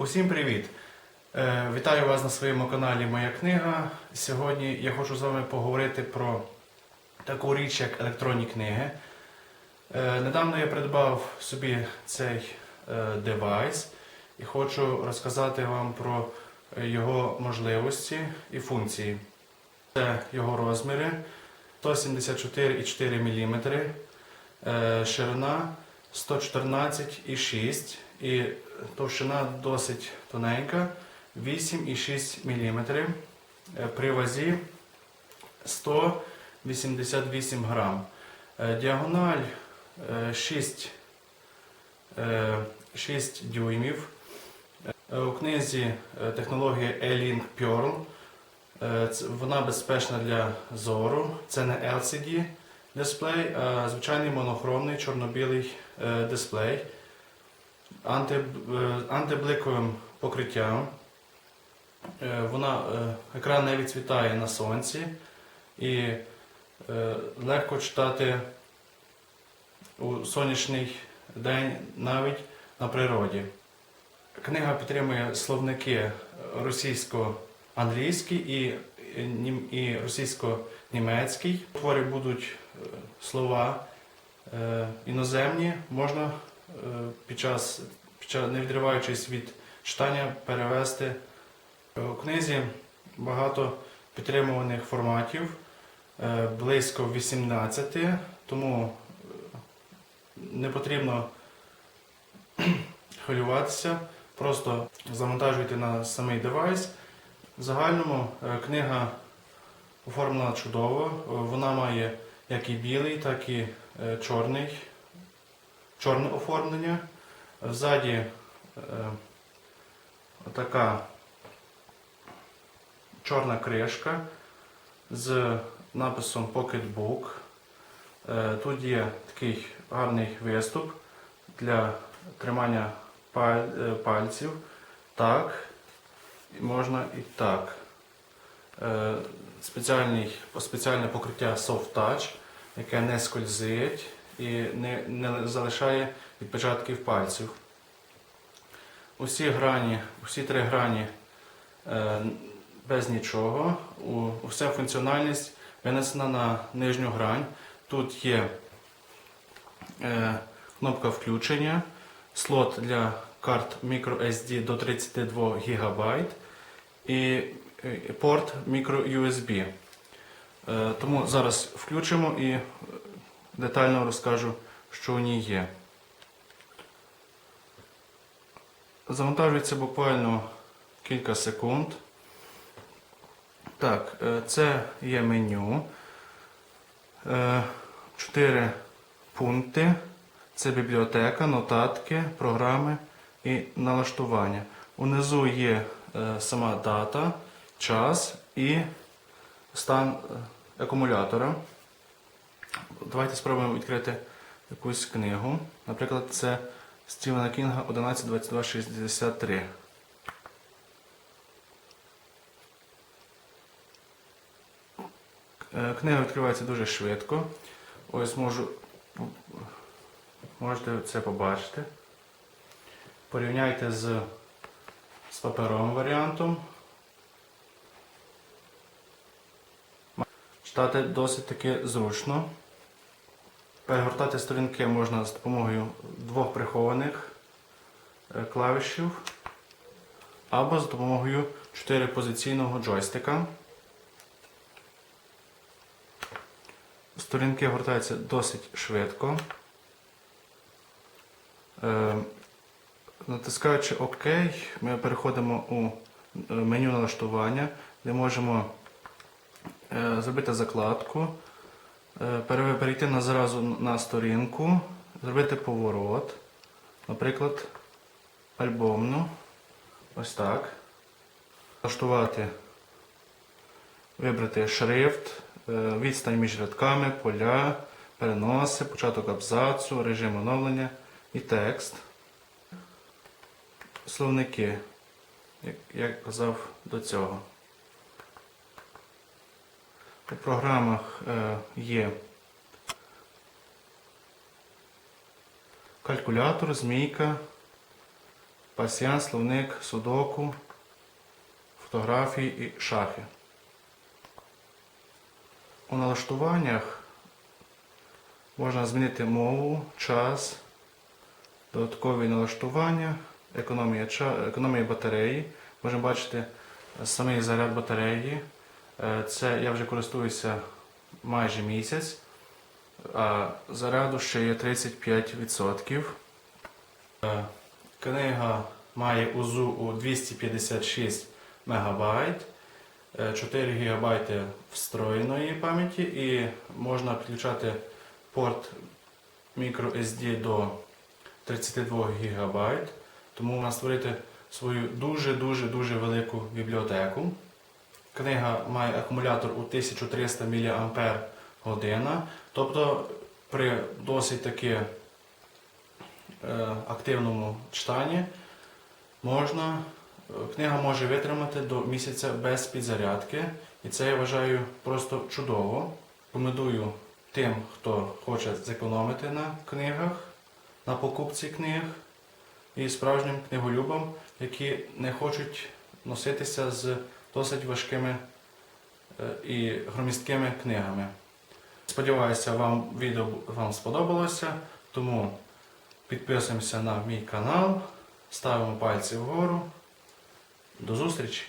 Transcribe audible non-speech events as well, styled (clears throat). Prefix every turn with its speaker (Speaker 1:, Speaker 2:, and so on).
Speaker 1: Усім привіт! Е, Вітаю вас на своєму каналі Моя книга. Сьогодні я хочу з вами поговорити про таку річ, як електронні книги. Е, Недавно я придбав собі цей е, девайс і хочу розказати вам про його можливості і функції. Це його розміри 174,4 мм, ширина 114,6 і товщина досить тоненька 8,6 мм при вазі 188 грам. Е, Діагональ е, 6, е, 6 дюймів. Е, У книзі е, технологія E-Link Pearl. Е, Вона безпечна для зору. Це не LCD дисплей, звичайний монохромний чорно-білий е, дисплей е, антибликовим покриттям. Е, Вона, е, екран не відцвітає на сонці і е, легко читати у сонячний день навіть на природі. Книга підтримує словники російсько-англійський і, і, нім- і російсько-німецький. У творі будуть е, слова е, іноземні, можна е, під час, під час, не відриваючись від читання, перевести. У книзі багато підтримуваних форматів, близько 18, тому не потрібно (clears throat) хвилюватися, просто завантажуйте на самий девайс. В загальному книга оформлена чудово. Е, Вона має як і білий, так і е, чорний, чорне оформлення. Ззаді е, така чорна кришка з написом Pocketbook. Тут є такий гарний виступ для тримання пальців. Так. Можна і так. Е, спеціальне покриття Soft Touch, яке не скользить і не, не залишає відпечатків пальців. Усі грані, усі три грані е, без нічого. У, вся функціональність винесена на нижню грань. Тут є е, кнопка включення, слот для карт microSD до 32 ГБ і порт microUSB. Е, Тому зараз включимо і е, детально розкажу, що у ній є. Завантажується буквально кілька секунд. Так, е, це є меню. Е, Чотири пункти. Це бібліотека, нотатки, програми і налаштування. Унизу є е, сама дата, час і стан е, акумулятора. Давайте спробуємо відкрити якусь книгу. Наприклад, це Стівена Кінга 11.22.63. Е, Книга відкривається дуже швидко. Ось можу, можете це побачити. Порівняйте з, з паперовим варіантом. Читати досить таки зручно. Перегортати сторінки можна з допомогою двох прихованих е, клавішів або з допомогою 4-позиційного джойстика. Сторінки гортаються досить швидко. Е, Натискаючи ОК, ми переходимо у е, меню налаштування, де можемо зробити закладку, е, перейти на зразу на сторінку, зробити поворот, наприклад, альбомну. Ось так. Налаштувати, вибрати шрифт, е, відстань між рядками, поля, переноси, початок абзацу, режим оновлення і текст. Словники, як я казав до цього. У програмах е, є калькулятор, змійка, пасіян, словник, судоку, фотографії і шахи. У налаштуваннях можна змінити мову, час, додаткові налаштування, економія, економія батареї. Можемо бачити самий заряд батареї. Е, Це я вже користуюся майже місяць, а заряду ще є 35%. Е, Книга має УЗУ у 256 МБ, 4 ГБ встроєної пам'яті і можна підключати порт microSD до 32 ГБ. Тому можна створити свою дуже-дуже дуже велику бібліотеку. Книга має акумулятор у 1300 мАч, тобто при досить таки е, активному читанні можна, е, книга може витримати до місяця без підзарядки. І це я вважаю просто чудово. Рекомендую тим, хто хоче зекономити на книгах, на покупці книг і справжнім книголюбам, які не хочуть носитися з досить важкими е, і громісткими книгами. Сподіваюся, вам відео вам сподобалося, тому підписуємося на мій канал, ставимо пальці вгору. До зустрічі!